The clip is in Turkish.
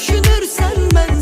düşünürsen ben